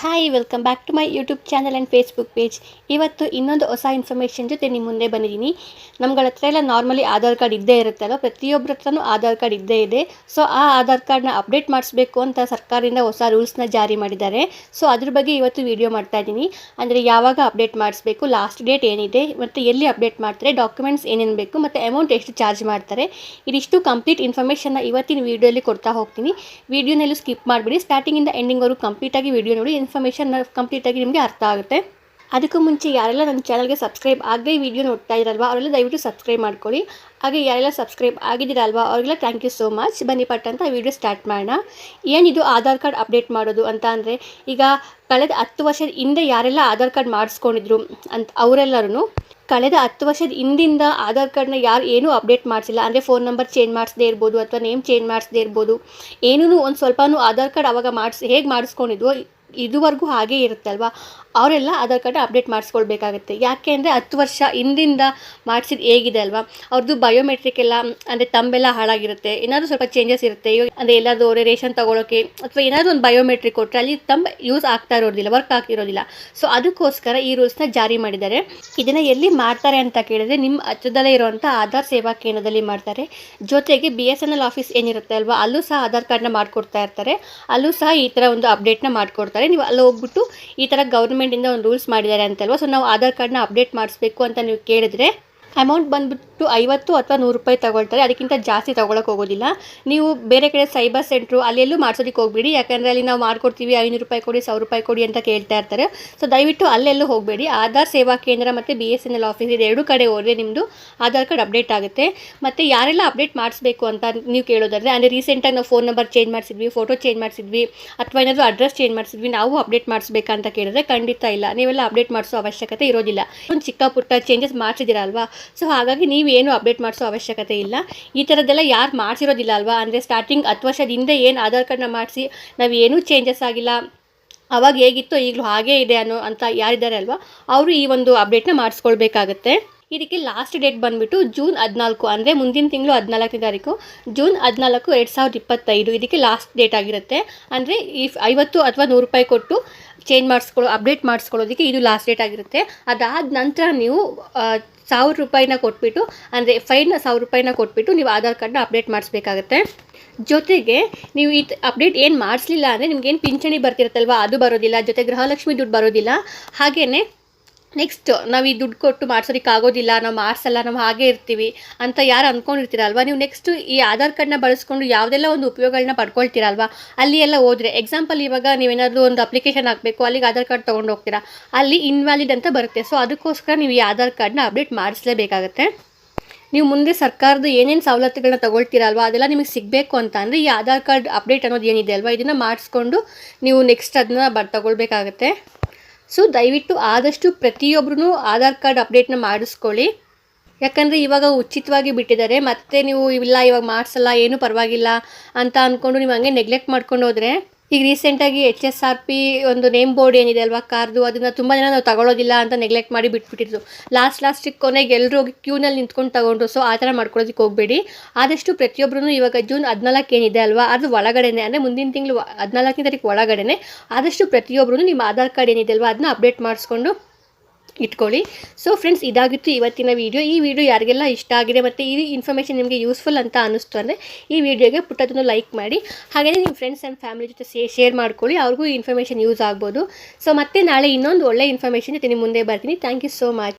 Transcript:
Hi welcome back to my YouTube channel and Facebook page ಇವತ್ತು ಇನ್ನೊಂದು ಹೊಸ information ಜೊತೆ ನಿಮ್ಮ ಮುಂದೆ ಬಂದಿದ್ದೀನಿ. ನಮ್ಗಳ ಹತ್ರ ಎಲ್ಲ ನಾರ್ಮಲಿ ಆಧಾರ್ ಕಾರ್ಡ್ ಇದ್ದೇ ಇರುತ್ತಲ್ಲ ಪ್ರತಿಯೊಬ್ಬರ ಹತ್ರನೂ ಆಧಾರ್ ಕಾರ್ಡ್ ಇದ್ದೇ ಇದೆ. ಸೊ ಆ ಆಧಾರ್ ಕಾರ್ಡ್ನ ಅಪ್ಡೇಟ್ ಮಾಡಿಸ್ಬೇಕು ಅಂತ ಸರ್ಕಾರದಿಂದ ಹೊಸ ರೂಲ್ಸ್ನ ಜಾರಿ ಮಾಡಿದ್ದಾರೆ. ಸೊ ಅದ್ರ ಬಗ್ಗೆ ಇವತ್ತು ವಿಡಿಯೋ ಮಾಡ್ತಾ ಇದ್ದೀನಿ. ಅಂದರೆ ಯಾವಾಗ ಅಪ್ಡೇಟ್ ಮಾಡಿಸ್ಬೇಕು ಲಾಸ್ಟ್ ಡೇಟ್ ಏನಿದೆ, ಮತ್ತು ಎಲ್ಲಿ ಅಪ್ಡೇಟ್ ಮಾಡ್ತಾರೆ ಡಾಕ್ಯುಮೆಂಟ್ಸ್ ಏನೇನು ಬೇಕು, ಮತ್ತು ಅಮೌಂಟ್ ಎಷ್ಟು ಚಾರ್ಜ್ ಮಾಡ್ತಾರೆ. ಇದಿಷ್ಟು ಕಂಪ್ಲೀಟ್ ಇನ್ಫಾರ್ಮೇಷನ್ನ ಇವತ್ತಿನ ವೀಡಿಯೋಲಿ ಕೊಡ್ತಾ ಹೋಗ್ತೀನಿ. ವೀಡಿಯೋನಲ್ಲೂ ಸ್ಕಿಪ್ ಮಾಡಿಬಿಡಿ. ಸ್ಟಾರ್ಟಿಂಗಿಂದ ಎಂಡಿಂಗ್ವರೆಗೂ ಕಂಪ್ಲೀಟಾಗಿ ವೀಡಿಯೋ ನೋಡಿ. ಇನ್ಫಾರ್ಮೇಷನ್ ಕಂಪ್ಲೀಟಾಗಿ ನಿಮಗೆ ಅರ್ಥ ಆಗುತ್ತೆ. ಅದಕ್ಕೂ ಮುಂಚೆ ಯಾರೆಲ್ಲ ನನ್ನ ಚಾನಲ್ಗೆ ಸಬ್ಸ್ಕ್ರೈಬ್ ಆಗದೆ ವಿಡಿಯೋ ನೋಡ್ತಾ ಇರಲ್ವಾ ಅವರೆಲ್ಲ ದಯವಿಟ್ಟು ಸಬ್ಸ್ಕ್ರೈಬ್ ಮಾಡ್ಕೊಳ್ಳಿ. ಹಾಗೆ ಯಾರೆಲ್ಲ ಸಬ್ಸ್ಕ್ರೈಬ್ ಆಗಿದ್ದೀರಲ್ವಾ, ಅವ್ರಿಗೆಲ್ಲ ಥ್ಯಾಂಕ್ ಯು ಸೋ ಮಚ್ ಬನ್ನಿ ಪಟ್ ಅಂತ ವಿಡಿಯೋ ಸ್ಟಾರ್ಟ್ ಮಾಡೋಣ. ಏನಿದು ಆಧಾರ್ ಕಾರ್ಡ್ ಅಪ್ಡೇಟ್ ಮಾಡೋದು ಅಂತ ಅಂದರೆ, ಈಗ ಕಳೆದ ಹತ್ತು ವರ್ಷದ ಹಿಂದೆ ಯಾರೆಲ್ಲ ಆಧಾರ್ ಕಾರ್ಡ್ ಮಾಡಿಸ್ಕೊಂಡಿದ್ರು ಅಂತ ಅವರೆಲ್ಲರೂ ಕಳೆದ ಹತ್ತು ವರ್ಷದ ಹಿಂದಿಂದ ಆಧಾರ್ ಕಾರ್ಡ್ನ ಯಾರು ಏನೂ ಅಪ್ಡೇಟ್ ಮಾಡಿಸಿಲ್ಲ. ಅಂದರೆ ಫೋನ್ ನಂಬರ್ ಚೇಂಜ್ ಮಾಡಿಸದೇ ಇರ್ಬೋದು ಅಥವಾ ನೇಮ್ ಚೇಂಜ್ ಮಾಡಿಸದೇ ಇರ್ಬೋದು. ಏನೂ ಒಂದು ಸ್ವಲ್ಪನೂ ಆಧಾರ್ ಕಾರ್ಡ್ ಅವಾಗ ಮಾಡಿಸಿ, ಹೇಗೆ ಮಾಡಿಸ್ಕೊಂಡಿದ್ವೋ ಇದುವರೆಗೂ ಹಾಗೇ ಇರುತ್ತೆ ಅಲ್ವಾ ಅವರೆಲ್ಲ ಆಧಾರ್ ಕಾರ್ಡ್ ಅಪ್ಡೇಟ್ ಮಾಡಿಸ್ಕೊಳ್ಬೇಕಾಗತ್ತೆ. ಯಾಕೆ ಅಂದರೆ ಹತ್ತು ವರ್ಷ ಹಿಂದಿಂದ ಮಾಡಿಸಿದ ಹೇಗಿದೆ ಅಲ್ವಾ? ಅವ್ರದ್ದು ಬಯೋಮೆಟ್ರಿಕ್ ಎಲ್ಲ, ಅಂದರೆ ತಂಬೆಲ್ಲ ಹಾಳಾಗಿರುತ್ತೆ. ಏನಾದರೂ ಸ್ವಲ್ಪ ಚೇಂಜಸ್ ಇರುತ್ತೆ. ಇವಾಗ ಅಂದರೆ ಎಲ್ಲಾದರೂ ಅವರೇ ರೇಷನ್ ತೊಗೊಳೋಕ್ಕೆ ಅಥವಾ ಏನಾದರೂ ಒಂದು ಬಯೋಮೆಟ್ರಿಕ್ ಕೊಟ್ಟರೆ ಅಲ್ಲಿ ತಂಬ ಯೂಸ್ ಆಗ್ತಾ ಇರೋದಿಲ್ಲ ವರ್ಕ್ ಆಗ್ತಿರೋದಿಲ್ಲ ಸೊ ಅದಕ್ಕೋಸ್ಕರ ಈ ರೂಲ್ಸ್ನ ಜಾರಿ ಮಾಡಿದ್ದಾರೆ. ಇದನ್ನು ಎಲ್ಲಿ ಮಾಡ್ತಾರೆ ಅಂತ ಕೇಳಿದ್ರೆ ನಿಮ್ಮ ಹತ್ರದಲ್ಲೇ ಇರುವಂಥ ಆಧಾರ್ ಸೇವಾ ಕೇಂದ್ರದಲ್ಲಿ ಮಾಡ್ತಾರೆ. ಜೊತೆಗೆ B S N L office ಏನಿರುತ್ತೆ ಅಲ್ವಾ? ಅಲ್ಲೂ ಸಹ ಆಧಾರ್ ಕಾರ್ಡ್ನ ಮಾಡಿಕೊಡ್ತಾ ಇರ್ತಾರೆ. ಅಲ್ಲೂ ಸಹ ಈ ಥರ ಒಂದು ಅಪ್ಡೇಟ್ನ ಮಾಡಿಕೊಡ್ತಾರೆ. ನೀವು ಅಲ್ಲಿ ಹೋಗ್ಬಿಟ್ಟು ಈ ಥರ ಗೌರ್ಮೆಂಟಿಂದ ಒಂದು ರೂಲ್ಸ್ ಮಾಡಿದ್ದಾರೆ ಅಂತಲ್ವ? ಸೊ ನಾವು ಆಧಾರ್ ಕಾರ್ಡ್ನ ಅಪ್ಡೇಟ್ ಮಾಡಿಸ್ಬೇಕು ಅಂತ ನೀವು ಕೇಳಿದ್ರೆ ಅಮೌಂಟ್ ಬಂದುಬಿಟ್ಟು ಐವತ್ತು ಅಥವಾ ನೂರು ರೂಪಾಯಿ ತೊಗೊಳ್ತಾರೆ. ಅದಕ್ಕಿಂತ ಜಾಸ್ತಿ ತೊಗೊಳಕ್ಕೆ ಹೋಗೋದಿಲ್ಲ. ನೀವು ಬೇರೆ ಕಡೆ ಸೈಬರ್ ಸೆಂಟ್ರು ಅಲ್ಲೆಲ್ಲೂ ಮಾಡ್ಸೋದಕ್ಕೆ ಹೋಗಬೇಡಿ. ಯಾಕಂದರೆ ಅಲ್ಲಿ ನಾವು ಮಾಡ್ಕೊಡ್ತೀವಿ, ಐನೂರು ರೂಪಾಯಿ ಕೊಡಿ, ಸಾವಿರ ರೂಪಾಯಿ ಕೊಡಿ ಅಂತ ಕೇಳ್ತಾ ಇರ್ತಾರೆ. ಸೊ ದಯವಿಟ್ಟು ಅಲ್ಲೆಲ್ಲೂ ಹೋಗಬೇಡಿ. ಆಧಾರ್ ಸೇವಾ ಕೇಂದ್ರ ಮತ್ತು B S N L office ಇದೆ. ಎರಡು ಕಡೆ ಹೋದರೆ ನಿಮ್ಮದು ಆಧಾರ್ ಕಾರ್ಡ್ ಅಪ್ಡೇಟ್ ಆಗುತ್ತೆ. ಮತ್ತು ಯಾರೆಲ್ಲ ಅಪ್ಡೇಟ್ ಮಾಡಿಸ್ಬೇಕು ಅಂತ ನೀವು ಕೇಳೋದಾದರೆ, ಅಂದರೆ ರೀಸೆಂಟಾಗಿ ನಾವು ಫೋನ್ ನಂಬರ್ ಚೇಂಜ್ ಮಾಡಿಸಿದ್ವಿ ಫೋಟೋ ಚೇಂಜ್ ಮಾಡಿಸಿದ್ವಿ, ಅಥವಾ ಏನಾದರೂ ಅಡ್ರೆಸ್ ಚೇಂಜ್ ಮಾಡಿಸಿದ್ವಿ, ನಾವು ಅಪ್ಡೇಟ್ ಮಾಡಿಸ್ಬೇಕಂತ ಕೇಳಿದ್ರೆ ಖಂಡಿತ ಇಲ್ಲ. ನೀವೆಲ್ಲ ಅಪ್ಡೇಟ್ ಮಾಡಿಸೋ ಅವಶ್ಯಕತೆ ಇರೋದಿಲ್ಲ. ಒಂದು ಚಿಕ್ಕ ಪುಟ್ಟ ಚೇಂಜಸ್ ಮಾಡಿಸಿದ್ದೀರಾ ಅಲ್ವಾ ಸೊ ಹಾಗಾಗಿ ನೀವೇನು ಅಪ್ಡೇಟ್ ಮಾಡಿಸೋ ಅವಶ್ಯಕತೆ ಇಲ್ಲ. ಈ ಥರದ್ದೆಲ್ಲ ಯಾರು ಮಾಡಿಸಿರೋದಿಲ್ಲ ಅಲ್ವಾ? ಅಂದರೆ ಸ್ಟಾರ್ಟಿಂಗ್ ಹತ್ತು ವರ್ಷದ ಹಿಂದೆ ಏನು ಆಧಾರ್ ಕಾರ್ಡ್ನ ಮಾಡಿಸಿ ನಾವು ಏನೂ ಚೇಂಜಸ್ ಆಗಿಲ್ಲ. ಅವಾಗ ಹೇಗಿತ್ತು ಈಗಲೂ ಹಾಗೇ ಇದೆ ಅನ್ನೋ ಅಂತ ಯಾರಿದ್ದಾರೆ ಅಲ್ವಾ? ಅವರು ಈ ಒಂದು ಅಪ್ಡೇಟ್ನ ಮಾಡಿಸ್ಕೊಳ್ಬೇಕಾಗತ್ತೆ. ಇದಕ್ಕೆ ಲಾಸ್ಟ್ ಡೇಟ್ ಬಂದುಬಿಟ್ಟು ಜೂನ್ ಹದಿನಾಲ್ಕು, ಅಂದರೆ ಮುಂದಿನ ತಿಂಗಳು ಹದಿನಾಲ್ಕನೇ ತಾರೀಕು. ಜೂನ್ ಹದಿನಾಲ್ಕು, ಎರಡು ಸಾವಿರದ ಇಪ್ಪತ್ತೈದು. ಇದಕ್ಕೆ ಲಾಸ್ಟ್ ಡೇಟ್ ಆಗಿರುತ್ತೆ. ಅಂದರೆ ಈ ಐವತ್ತು ಅಥವಾ ನೂರು ರೂಪಾಯಿ ಕೊಟ್ಟು ಚೇಂಜ್ ಮಾಡಿಸ್ಕೊಳ್ಳೋ ಅಪ್ಡೇಟ್ ಮಾಡಿಸ್ಕೊಳ್ಳೋದಕ್ಕೆ ಇದು ಲಾಸ್ಟ್ ಡೇಟ್ ಆಗಿರುತ್ತೆ. ಅದಾದ ನಂತರ ನೀವು ಸಾವಿರ ರೂಪಾಯಿನ ಕೊಟ್ಬಿಟ್ಟು, ಅಂದರೆ ಫೈನ್ನ ಸಾವಿರ ರೂಪಾಯಿನ ಕೊಟ್ಬಿಟ್ಟು ನೀವು ಆಧಾರ್ ಕಾರ್ಡ್ನ ಅಪ್ಡೇಟ್ ಮಾಡಿಸ್ಬೇಕಾಗತ್ತೆ. ಜೊತೆಗೆ ನೀವು ಈ ಅಪ್ಡೇಟ್ ಏನು ಮಾಡಿಸ್ಲಿಲ್ಲ ಅಂದರೆ ಏನು ಪಿಂಚಣಿ ಬರ್ತಿರುತ್ತಲ್ವ, ಅದು ಬರೋದಿಲ್ಲ. ಜೊತೆ ಗೃಹಲಕ್ಷ್ಮಿ ದುಡ್ಡು ಬರೋದಿಲ್ಲ. ಹಾಗೆಯೇ ನೆಕ್ಸ್ಟ್ ನಾವು ಈ ದುಡ್ಡು ಕೊಟ್ಟು ಮಾಡ್ಸೋದಕ್ಕೆ ಆಗೋದಿಲ್ಲ, ನಾವು ಮಾಡಿಸಲ್ಲ, ನಾವು ಹಾಗೆ ಇರ್ತೀವಿ ಅಂತ ಯಾರು ಅಂದ್ಕೊಂಡಿರ್ತೀರಲ್ವ ನೀವು ನೆಕ್ಸ್ಟ್ ಈ ಆಧಾರ್ ಕಾರ್ಡ್ನ ಬಳಸ್ಕೊಂಡು ಯಾವುದೆಲ್ಲ ಒಂದು ಉಪಯೋಗಗಳನ್ನ ಪಡ್ಕೊಳ್ತೀರಲ್ವ? ಅಲ್ಲಿ ಎಲ್ಲ ಹೋದರೆ ಎಕ್ಸಾಂಪಲ್ ಇವಾಗ ನೀವೇನಾದರೂ ಒಂದು ಅಪ್ಲಿಕೇಶನ್ ಹಾಕಬೇಕು, ಅಲ್ಲಿಗೆ ಆಧಾರ್ ಕಾರ್ಡ್ ತೊಗೊಂಡು ಹೋಗ್ತೀರಾ? ಅಲ್ಲಿ ಇನ್ವ್ಯಾಲಿಡ್ ಅಂತ ಬರುತ್ತೆ. ಸೊ ಅದಕ್ಕೋಸ್ಕರ ನೀವು ಈ ಆಧಾರ್ ಕಾರ್ಡ್ನ ಅಪ್ಡೇಟ್ ಮಾಡಿಸ್ಲೇಬೇಕಾಗತ್ತೆ. ನೀವು ಮುಂದೆ ಸರ್ಕಾರದ ಏನೇನು ಸವಲತ್ತುಗಳನ್ನ ತಗೊಳ್ತೀರಲ್ವ? ಅದೆಲ್ಲ ನಿಮಗೆ ಸಿಗಬೇಕು ಅಂತ ಅಂದರೆ ಈ ಆಧಾರ್ ಕಾರ್ಡ್ ಅಪ್ಡೇಟ್ ಅನ್ನೋದು ಏನಿದೆ ಅಲ್ವಾ? ಇದನ್ನು ಮಾಡಿಸ್ಕೊಂಡು ನೀವು ನೆಕ್ಸ್ಟ್ ಅದನ್ನ ಬ, ತಗೊಳ್ಬೇಕಾಗತ್ತೆ. ಸೊ ದಯವಿಟ್ಟು ಆದಷ್ಟು ಪ್ರತಿಯೊಬ್ಬರೂ ಆಧಾರ್ ಕಾರ್ಡ್ ಅಪ್ಡೇಟ್ನ ಮಾಡಿಸ್ಕೊಳ್ಳಿ. ಯಾಕಂದರೆ ಇವಾಗ ಉಚಿತವಾಗಿ ಬಿಟ್ಟಿದ್ದಾರೆ. ಮತ್ತೆ ನೀವು, ಇಲ್ಲ, ಇವಾಗ ಮಾಡಿಸಲ್ಲ, ಏನೂ ಪರವಾಗಿಲ್ಲ ಅಂತ ಅಂದ್ಕೊಂಡು ನೀವು ಹಂಗೆ ನೆಗ್ಲೆಕ್ಟ್ ಮಾಡ್ಕೊಂಡು ಹೋದರೆ ಈಗ ರೀಸೆಂಟಾಗಿ ಎಚ್ ಎಸ್ ಆರ್ ಪಿ ಒಂದು ನೇಮ್ ಬೋರ್ಡ್ ಏನಿದೆ ಅಲ್ವಾ ಕಾರ್ದು, ಅದನ್ನು ತುಂಬ ಜನ ನಾವು ತಗೊಳ್ಳೋದಿಲ್ಲ ಅಂತ ನೆಗ್ಲೆಕ್ಟ್ ಮಾಡಿ ಬಿಟ್ಬಿಟ್ಟಿದ್ರು ಲಾಸ್ಟ್ ಲಾಸ್ಟಿಗೆ ಕೊನೆಗೆ ಎಲ್ಲರೂ ಹೋಗಿ ಕ್ಯೂನಲ್ಲಿ ನಿಂತ್ಕೊಂಡು ತಗೊಂಡ್ರು ಸೊ ಆ ಥರ ಮಾಡ್ಕೊಳ್ಳೋದಕ್ಕೆ ಹೋಗಬೇಡಿ. ಆದಷ್ಟು ಪ್ರತಿಯೊಬ್ಬರೂ ಇವಾಗ ಜೂನ್ ಹದಿನಾಲ್ಕು ಏನಿದೆ ಅಲ್ವಾ, ಅದು ಒಳಗಡೆನೆ, ಅಂದರೆ ಮುಂದಿನ ತಿಂಗಳು ಹದಿನಾಲ್ಕನೇ ತಾರೀಕು ಒಳಗಡೆನೆ, ಆದಷ್ಟು ಪ್ರತಿಯೊಬ್ಬರೂ ನಿಮ್ಮ ಆಧಾರ್ ಕಾರ್ಡ್ ಏನಿದೆ ಅಲ್ವಾ, ಅದನ್ನ ಅಪ್ಡೇಟ್ ಮಾಡಿಸ್ಕೊಂಡು ಇಟ್ಕೊಳ್ಳಿ. ಸೊ ಫ್ರೆಂಡ್ಸ್ ಇದಾಗಿತ್ತು ಇವತ್ತಿನ ವೀಡಿಯೋ ಈ ವಿಡಿಯೋ ಯಾರಿಗೆಲ್ಲ ಇಷ್ಟ ಆಗಿದೆ ಮತ್ತು ಈ ಇನ್ಫಾರ್ಮೇಷನ್ ನಿಮಗೆ ಯೂಸ್ಫುಲ್ ಅಂತ ಅನ್ನಿಸ್ತು ಅಂದರೆ ಈ ವಿಡಿಯೋಗೆ ಪುಟ್ಟದನ್ನು ಲೈಕ್ ಮಾಡಿ. ಹಾಗೆಯೇ ನಿಮ್ಮ ಫ್ರೆಂಡ್ಸ್ ಆ್ಯಂಡ್ ಫ್ಯಾಮಿಲಿ ಜೊತೆ ಸೇ ಶೇರ್ ಮಾಡ್ಕೊಳ್ಳಿ. ಅವ್ರಿಗೂ ಇನ್ಫಾರ್ಮೇಷನ್ ಯೂಸ್ ಆಗ್ಬೋದು. ಸೊ ಮತ್ತೆ ನಾಳೆ ಇನ್ನೊಂದು ಒಳ್ಳೆ ಇನ್ಫಾರ್ಮೇಷನ್ ಜೊತೆ ನಿಮ್ಮ ಮುಂದೆ ಬರ್ತೀನಿ. Thank you so much